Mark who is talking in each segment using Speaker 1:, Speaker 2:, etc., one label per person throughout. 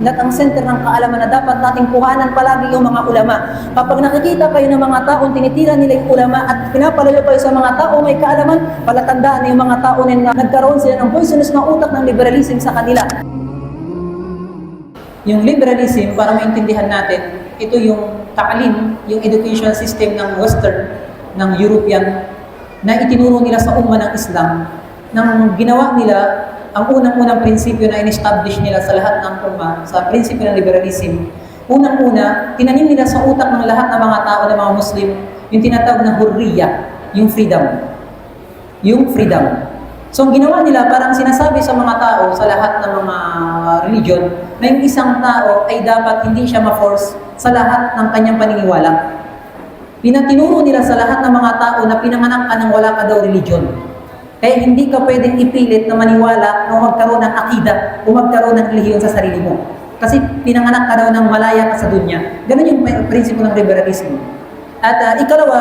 Speaker 1: At ang center ng kaalaman na dapat nating kuhanan palagi yung mga ulama. Kapag nakikita kayo ng mga taong tinitira nila yung ulama at pinapalayo kayo sa mga tao may kaalaman, palatandaan na yung mga tao na nagkaroon sila ng poisonous na utak ng liberalism sa kanila. Yung liberalism, para maintindihan natin, ito yung taalim, yung education system ng Western, ng European, na itinuro nila sa umma ng Islam, nang ginawa nila ang unang-unang prinsipyo na in-establish nila sa lahat ng umma, sa prinsipyo ng liberalism. Unang-una, tinanim nila sa utak ng lahat ng mga tao ng mga Muslim, yung tinatawag na hurriya, yung freedom. Yung freedom. So, ang ginawa nila, parang sinasabi sa mga tao, sa lahat ng mga religion, na yung isang tao ay dapat hindi siya ma-force sa lahat ng kanyang paniniwala. Pinatinuro nila sa lahat ng mga tao na pinanganak ka ng wala ka daw religion. Kaya hindi ka pwedeng ipilit na maniwala o magkaroon ng akida o magkaroon ng relihiyon sa sarili mo. Kasi pinanganak ka daw ng malaya ka sa dunya. Ganun yung prinsipyo ng liberalismo. At ah, ikalawa,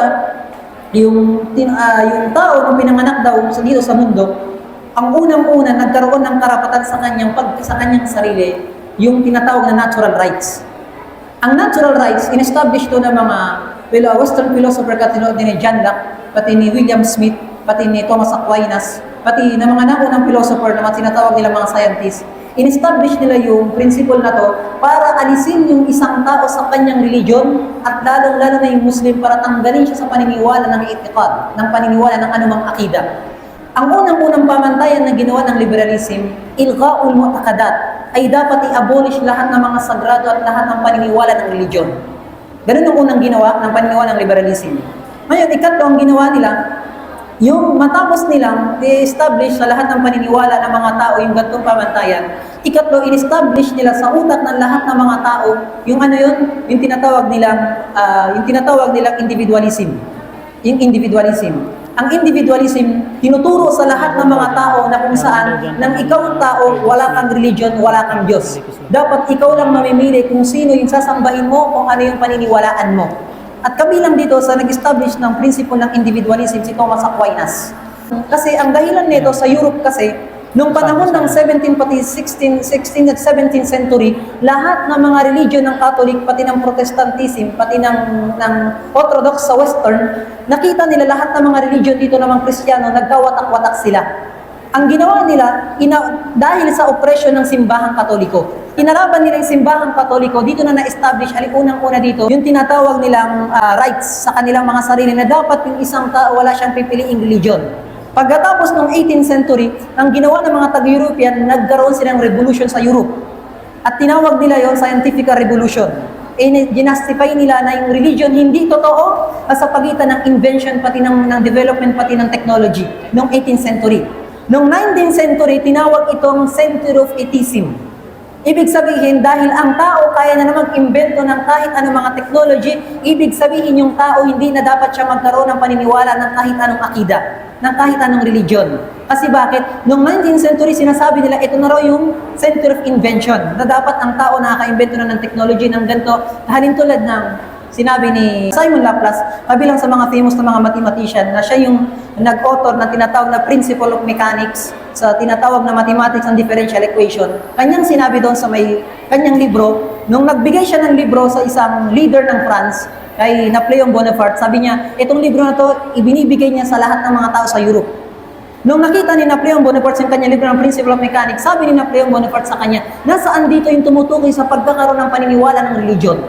Speaker 1: yung, tin, ah, yung tao nung pinanganak daw sa dito sa mundo, ang unang-una nagkaroon ng karapatan sa kanyang pag sa kanyang sarili, yung tinatawag na natural rights. Ang natural rights, in-establish to ng mga well, uh, Western philosopher katulad ni John Locke, pati ni William Smith, pati ni Thomas Aquinas, pati ng mga naunang philosopher na tinatawag nila mga scientists, in-establish nila yung principle na to para alisin yung isang tao sa kanyang religion at lalong-lalo na yung Muslim para tanggalin siya sa paniniwala ng itikad, ng paniniwala ng anumang akida. Ang unang-unang pamantayan na ginawa ng liberalism, ilga'ul mu'takadat, ay dapat i-abolish lahat ng mga sagrado at lahat ng paniniwala ng religion. Ganun ang unang ginawa ng paniniwala ng liberalism. Ngayon, ikatlo ang ginawa nila, yung matapos nilang i-establish sa lahat ng paniniwala ng mga tao yung gantong pamantayan, ikatlo, in-establish nila sa utak ng lahat ng mga tao, yung ano yun, yung tinatawag nilang, ah, yung tinatawag nilang individualism. Yung individualism. Ang individualism, tinuturo sa lahat ng mga tao na kung saan, nang ikaw tao, wala kang religion, wala kang Diyos. Dapat ikaw lang mamimili kung sino yung sasambahin mo, kung ano yung paniniwalaan mo. At kabilang dito sa nag-establish ng prinsipyo ng individualism si Thomas Aquinas. Kasi ang dahilan nito sa Europe kasi, nung panahon ng 17 pati 16, 16 at 17th century, lahat ng mga religion ng Catholic, pati ng Protestantism, pati ng, ng Orthodox sa Western, nakita nila lahat ng mga religion dito ng mga Kristiyano, nagkawatak-watak sila. Ang ginawa nila, ina, dahil sa oppression ng simbahang katoliko, inalaban nila yung simbahang katoliko, dito na na-establish, ali unang-una dito, yung tinatawag nilang ah, rights sa kanilang mga sarili na dapat yung isang tao wala siyang pipiliing religion. Pagkatapos ng 18th century, ang ginawa ng mga taga-European, nagkaroon silang revolution sa Europe. At tinawag nila yon scientific revolution. E, ginastify nila na yung religion hindi totoo sa pagitan ng invention pati ng, ng development pati ng technology noong 18th century. Noong 19th century, tinawag itong century of atheism. Ibig sabihin, dahil ang tao kaya na naman imbento ng kahit anong mga technology, ibig sabihin yung tao hindi na dapat siya magkaroon ng paniniwala ng kahit anong akida, ng kahit anong religion. Kasi bakit? Noong 19th century, sinasabi nila, ito na raw yung center of invention, na dapat ang tao nakaka-invento na ng technology ng ganito, halin tulad ng sinabi ni Simon Laplace, kabilang sa mga famous na mga mathematician, na siya yung nag-author na tinatawag na Principle of Mechanics sa tinatawag na Mathematics and Differential Equation. Kanyang sinabi doon sa may kanyang libro, nung nagbigay siya ng libro sa isang leader ng France, kay Napoleon Bonaparte, sabi niya, itong libro na to, ibinibigay niya sa lahat ng mga tao sa Europe. Nung nakita ni Napoleon Bonaparte yung kanyang libro ng Principle of Mechanics, sabi ni Napoleon Bonaparte sa kanya, nasaan dito yung tumutukoy sa pagkakaroon ng paniniwala ng religion?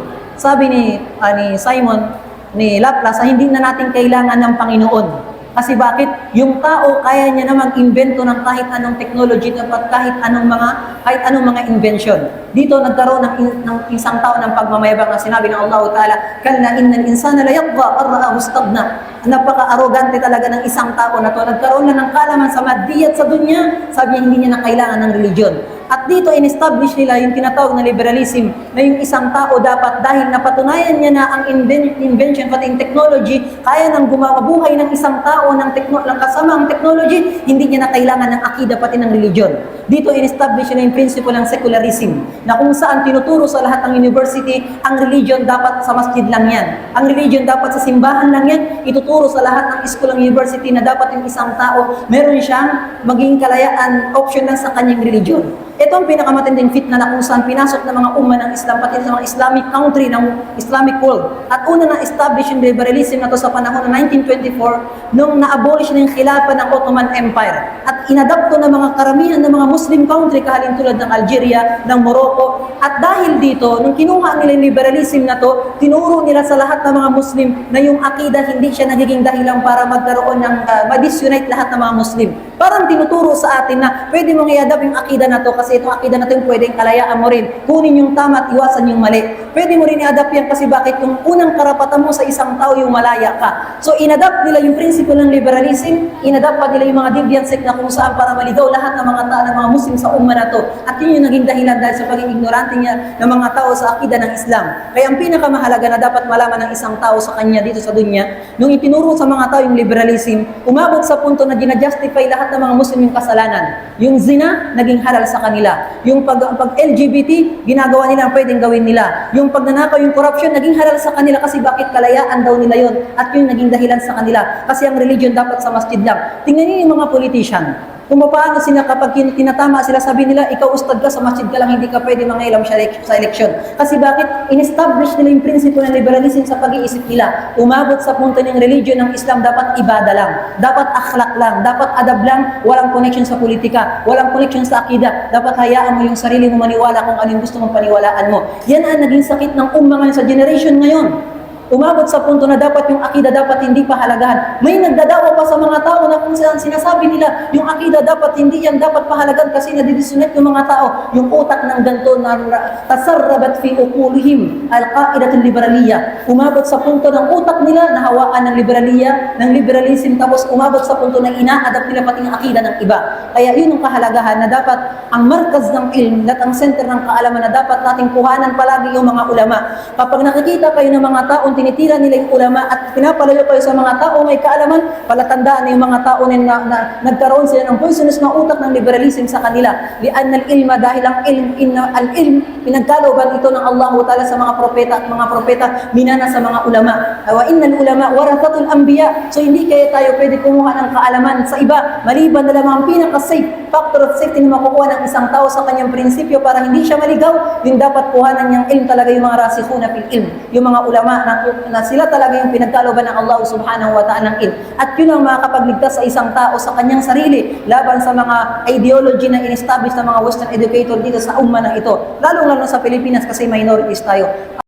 Speaker 1: Sabi ni, ah, ni Simon, ni Laplace, ah, hindi na natin kailangan ng Panginoon. Kasi bakit? Yung tao, kaya niya na mag-invento ng kahit anong technology kahit anong mga, kahit anong mga invention. Dito nagkaroon ng, ng isang tao ng pagmamayabang na sinabi ng Allah Ta'ala, Kalla innal insana la yaqwa arra'ahu stagna. Napaka-arrogante talaga ng isang tao na to. Nagkaroon na ng kalaman sa madiyat sa dunya, sabi niya hindi niya na kailangan ng religion. At dito in-establish nila yung tinatawag na liberalism na yung isang tao dapat dahil napatunayan niya na ang inven- invention pati yung technology, kaya nang gumabuhay ng isang tao ng, tekno- ng kasamang technology, hindi niya na kailangan ng akida pati ng religion. Dito in-establish nila yung principle ng secularism na kung saan tinuturo sa lahat ng university, ang religion dapat sa masjid lang yan. Ang religion dapat sa simbahan lang yan. Ituturo sa lahat ng school ng university na dapat yung isang tao, meron siyang maging kalayaan, option lang sa kanyang religion. Ito ang pinakamatinding fitna na kung pinasok ng mga umma ng Islam, pati sa mga Islamic country ng Islamic world. At una na establish yung liberalism na to sa panahon ng 1924 nung na-abolish na yung khilafa ng Ottoman Empire. At inadapto ng mga karamihan ng mga Muslim country kahalin tulad ng Algeria, ng Morocco. At dahil dito, nung kinuha nila yung liberalism na to, tinuro nila sa lahat ng mga Muslim na yung akida hindi siya nagiging dahilan para magkaroon ng uh, ma-disunite lahat ng mga Muslim. Parang tinuturo sa atin na pwede mong i-adapt yung akida na to kasi itong akida na to yung pwedeng kalayaan mo rin. Kunin yung tama at iwasan yung mali. Pwede mo rin i-adapt yan kasi bakit yung unang karapatan mo sa isang tao yung malaya ka. So in-adapt nila yung principle ng liberalism, in-adapt pa nila yung mga deviant sect na kung saan para maligaw lahat ng mga tao ng mga Muslim sa umma na to. At yun yung naging dahilan dahil sa pagiging ignorante niya ng mga tao sa akida ng Islam. Kaya ang pinakamahalaga na dapat malaman ng isang tao sa kanya dito sa dunya, nung itinuro sa mga tao yung liberalism, umabot sa punto na ginajustify lahat ng mga Muslim yung kasalanan. Yung zina, naging halal sa kanila. Yung pag, pag LGBT, ginagawa nila ang pwedeng gawin nila. Yung pagnanakaw, yung corruption, naging halal sa kanila kasi bakit kalayaan daw nila yon At yun naging dahilan sa kanila. Kasi ang religion dapat sa masjid lang. Tingnan niyo yung mga politician. Kung paano sila kapag tinatama sila, sabi nila, ikaw ustad ka sa masjid ka lang, hindi ka pwede mangailam sa, elek- sa eleksyon. Kasi bakit? In-establish nila yung prinsipyo ng liberalism sa pag-iisip nila. Umabot sa punto ng religion ng Islam, dapat ibada lang, dapat akhlak lang, dapat adab lang, walang connection sa politika, walang connection sa akida. Dapat hayaan mo yung sarili mo maniwala kung ano gusto mong paniwalaan mo. Yan ang naging sakit ng umma sa generation ngayon. Umabot sa punto na dapat yung akida dapat hindi pahalagahan. May nagdadawa pa sa mga tao na kung saan sinasabi nila yung akida dapat hindi yan dapat pahalagahan kasi nadidisunat yung mga tao. Yung utak ng ganto na ra- tasarrabat fi uqulihim al-qa'idatul liberaliyya. Umabot sa punto ng utak nila na hawaan ng liberaliyya, ng liberalism tapos umabot sa punto na ina-adapt nila pati yung akida ng iba. Kaya yun ang kahalagahan na dapat ang markaz ng ilm at ang center ng kaalaman na dapat nating kuhanan palagi yung mga ulama. Kapag nakikita kayo ng mga taong tinitira nila yung ulama at pinapalayo kayo sa mga tao may kaalaman, palatandaan na yung mga tao na, na, na nagkaroon sila ng poisonous na utak ng liberalism sa kanila. Lian al ilma dahil ang ilm, inna, al ilm, pinagkalooban ito ng Allah Ta'ala sa mga propeta at mga propeta minana sa mga ulama. Wa innal ulama warathatul anbiya. So hindi kaya tayo pwede kumuha ng kaalaman sa iba maliban na lamang ang pinaka-safe factor of safety na makukuha ng isang tao sa kanyang prinsipyo para hindi siya maligaw, yung dapat kuhanan niyang ilm talaga yung mga rasikhuna fil ilm. Yung mga ulama na, na sila talaga yung pinagkalooban ng Allah subhanahu wa ta'ala ng ilm. At yun ang makakapagligtas sa isang tao sa kanyang sarili laban sa mga ideology na in-establish ng mga western educator dito sa umma na ito. Lalong-lalo sa Pilipinas kasi minorities tayo.